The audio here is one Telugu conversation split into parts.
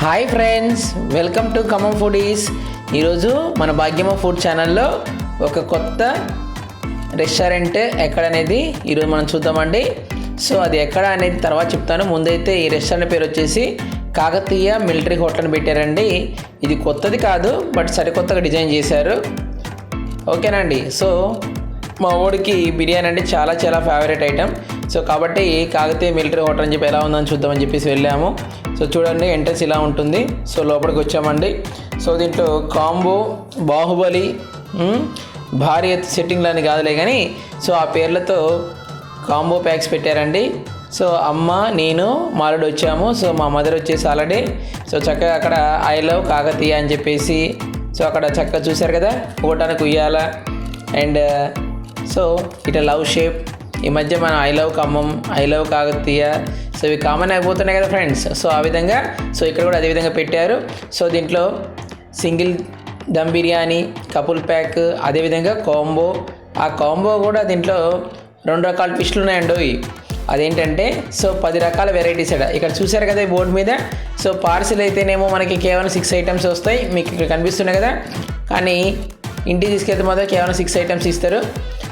Hi friends welcome to Khammam foodies ఈరోజు మన భాగ్యమ ఫుడ్ ఛానల్లో ఒక కొత్త రెస్టారెంట్ ఎక్కడ అనేది ఈరోజు మనం చూద్దామండి. సో అది ఎక్కడ అనేది తర్వాత చెప్తాను. ముందైతే ఈ రెస్టారెంట్ పేరు వచ్చేసి కాకతీయ మిలిటరీ హోటల్ పెట్టారండి. ఇది కొత్తది కాదు బట్ సరికొత్తగా డిజైన్ చేశారు. ఓకేనండి. సో మా ఊడికి బిర్యానీ అంటే చాలా చాలా ఫేవరెట్ ఐటమ్ సో కాబట్టి కాకతీయ మిలిటరీ హోటల్ అని చెప్పి ఎలా ఉందని చూద్దామని చెప్పేసి వెళ్ళాము. సో చూడండి ఎంట్రన్స్ ఇలా ఉంటుంది. సో లోపలికి వచ్చామండి. సో దీంట్లో కాంబో బాహుబలి భారీ ఎత్తు సెట్టింగ్లు అని కాదులే కానీ సో ఆ పేర్లతో కాంబో ప్యాక్స్ పెట్టారండి. సో అమ్మ నేను మాలుడు వచ్చాము. సో మా మదర్ వచ్చేసి ఆల్రెడీ సో చక్కగా అక్కడ ఐ లవ్ కాకతీయ అని చెప్పేసి సో అక్కడ చక్కగా చూశారు కదా ఊటానికి ఉయ్యాల and so it love shape. ఈ మధ్య మనం I love Khammam I love Kakatiya so ఇవి కామన్ అయిపోతున్నాయి కదా ఫ్రెండ్స్. సో ఆ విధంగా సో ఇక్కడ కూడా అదే విధంగా పెట్టారు. సో దీంట్లో single dum biryani couple pack అదేవిధంగా కాంబో. ఆ కాంబో కూడా దీంట్లో రెండు రకాల ఫిష్లు ఉన్నాయండి అదేంటంటే సో పది రకాల వెరైటీస్ ఇక్కడ ఇక్కడ చూశారు కదా ఈ బోర్డు మీద? సో పార్సిల్ అయితేనేమో మనకి కేవలం సిక్స్ ఐటమ్స్ వస్తాయి. మీకు ఇక్కడ కనిపిస్తున్నాయి కదా? కానీ ఇంటికి తీసుకెళ్తే మాత్రం కేవలం సిక్స్ ఐటమ్స్ ఇస్తారు.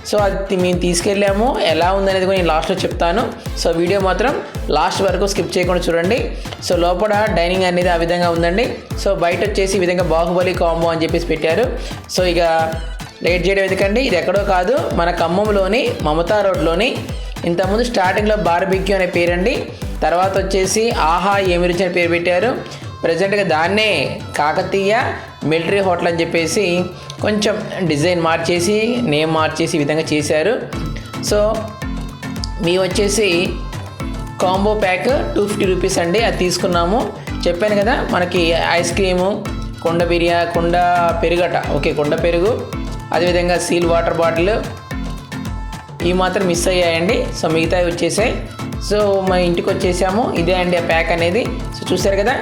సో అది మేము తీసుకెళ్ళాము. ఎలా ఉందనేది కూడా నేను లాస్ట్లో చెప్తాను. సో వీడియో మాత్రం లాస్ట్ వరకు స్కిప్ చేయకుండా చూడండి. సో లోపల డైనింగ్ అనేది ఆ విధంగా ఉందండి. సో బయట వచ్చేసి ఈ విధంగా బాహుబలి కాంబో అని చెప్పేసి పెట్టారు. సో ఇక లేట్ చేయడం ఎందుకండి? ఇది ఎక్కడో కాదు. మన ఖమ్మంలోని మమతా రోడ్లోని ఇంతకుముందు స్టార్టింగ్లో బార్బిక్యూ అనే పేరండి. తర్వాత వచ్చేసి ఆహా ఏమి రుచి అనే పేరు పెట్టారు. ప్రజెంట్గా దాన్నే కాకతీయ మిలిటరీ హోటల్ అని చెప్పేసి కొంచెం డిజైన్ మార్చేసి నేమ్ మార్చేసి ఈ విధంగా చేశారు. సో మీ వచ్చేసి combo pack two fifty rupees అండి అది తీసుకున్నాము. చెప్పాను కదా మనకి ఐస్ క్రీము కుండ బిర్యా కుండ పెరుగట. ఓకే కుండ పెరుగు అదేవిధంగా సీల్ వాటర్ బాటిల్. ఇవి మాత్రం మిస్ అయ్యాయండి సో మిగతావి వచ్చేసాయి. సో మా ఇంటికి వచ్చేసాము ఇదే అండి ఆ ప్యాక్ అనేది. సో చూసారు కదా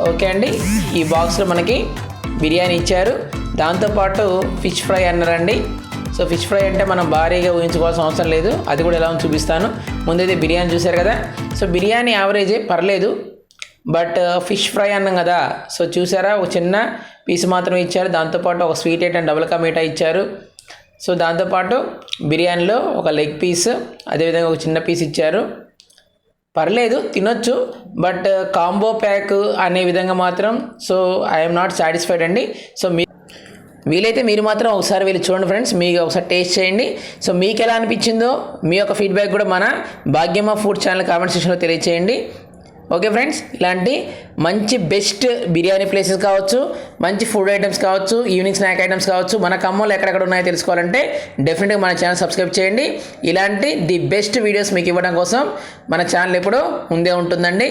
ఓకే అండి. ఈ బాక్స్లో మనకి బిర్యానీ ఇచ్చారు. దాంతోపాటు ఫిష్ ఫ్రై అన్నారండి. సో ఫిష్ ఫ్రై అంటే మనం భారీగా ఊహించుకోవాల్సిన అవసరం లేదు. అది కూడా ఎలా చూపిస్తాను. ముందైతే బిర్యానీ చూశారు కదా. సో బిర్యానీ యావరేజే పర్లేదు. బట్ ఫిష్ ఫ్రై అన్నాం కదా. సో చూసారా? ఒక చిన్న పీస్ మాత్రం ఇచ్చారు. దాంతోపాటు ఒక sweet item double ka meetha ఇచ్చారు. సో దాంతోపాటు బిర్యానీలో ఒక లెగ్ పీస్ అదేవిధంగా ఒక చిన్న పీస్ ఇచ్చారు. పర్లేదు తినొచ్చు బట్ కాంబో ప్యాక్ అనే విధంగా మాత్రం సో ఐఎమ్ నాట్ సాటిస్ఫైడ్ అండి. సో మీ వీలైతే మీరు మాత్రం ఒకసారి వెళ్ళి చూడండి ఫ్రెండ్స్ మీకు ఒకసారి టేస్ట్ చేయండి. సో మీకు ఎలా అనిపించిందో మీ యొక్క ఫీడ్బ్యాక్ కూడా మన భాగ్యమా ఫుడ్ ఛానల్ కామెంట్ సెక్షన్లో తెలియచేయండి. ఓకే ఫ్రెండ్స్ ఇలాంటి మంచి బెస్ట్ బిర్యానీ ప్లేసెస్ కావచ్చు మంచి ఫుడ్ ఐటమ్స్ కావచ్చు ఈవినింగ్ స్నాక్ ఐటమ్స్ కావచ్చు మన ఖమ్మంలో ఎక్కడెక్కడ ఉన్నాయో తెలుసుకోవాలంటే డెఫినెట్గా మన ఛానల్ సబ్స్క్రైబ్ చేయండి. ఇలాంటి ది బెస్ట్ వీడియోస్ మీకు ఇవ్వడం కోసం మన ఛానల్ ఎప్పుడూ ముందే ఉంటుందండి.